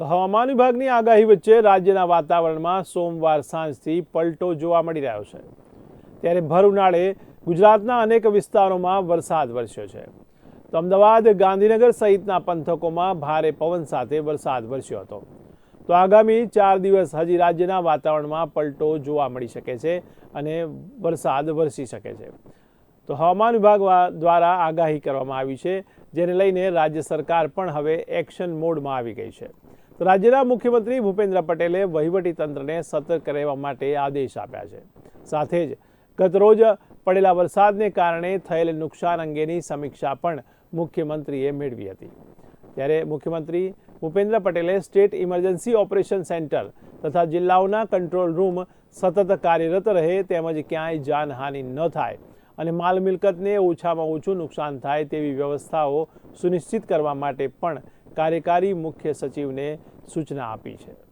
તો હવામાન વિભાગની આગાહી વચ્ચે રાજ્યના વાતાવરણમાં સોમવાર સાંજથી પલટો જોવા મળી રહ્યો છે. ત્યારે ભર ઉનાળે ગુજરાતના અનેક વિસ્તારોમાં વરસાદ વરસ્યો છે. તો અમદાવાદ, ગાંધીનગર સહિતના પંથકોમાં ભારે પવન સાથે વરસાદ વરસ્યો હતો. તો આગામી ચાર દિવસ હજી રાજ્યના વાતાવરણમાં પલટો જોવા મળી શકે છે અને વરસાદ વરસી શકે છે. તો હવામાન વિભાગ દ્વારા આગાહી કરવામાં આવી છે, જેને લઈને રાજ્ય સરકાર પણ હવે એક્શન મોડમાં આવી ગઈ છે. તો રાજ્યના મુખ્યમંત્રી ભૂપેન્દ્ર પટેલે વહીવટી તંત્રને સતર્ક રહેવા માટે આદેશ આપ્યા છે. સાથે જ ગતરોજ પડેલા વરસાદને કારણે થયેલ નુકસાન અંગેની સમીક્ષા પણ મુખ્યમંત્રીએ મેળવી હતી. ત્યારે મુખ્યમંત્રી ભૂપેન્દ્ર પટેલે સ્ટેટ ઇમરજન્સી ઓપરેશન સેન્ટર તથા જિલ્લાઓના કંટ્રોલ રૂમ સતત કાર્યરત રહે તેમજ ક્યાંય જાનહાનિ ન થાય અને માલ મિલકતને ઓછામાં ઓછું નુકસાન થાય તેવી વ્યવસ્થાઓ સુનિશ્ચિત કરવા માટે પણ કાર્યકારી મુખ્ય સચિવને સૂચના આપી છે.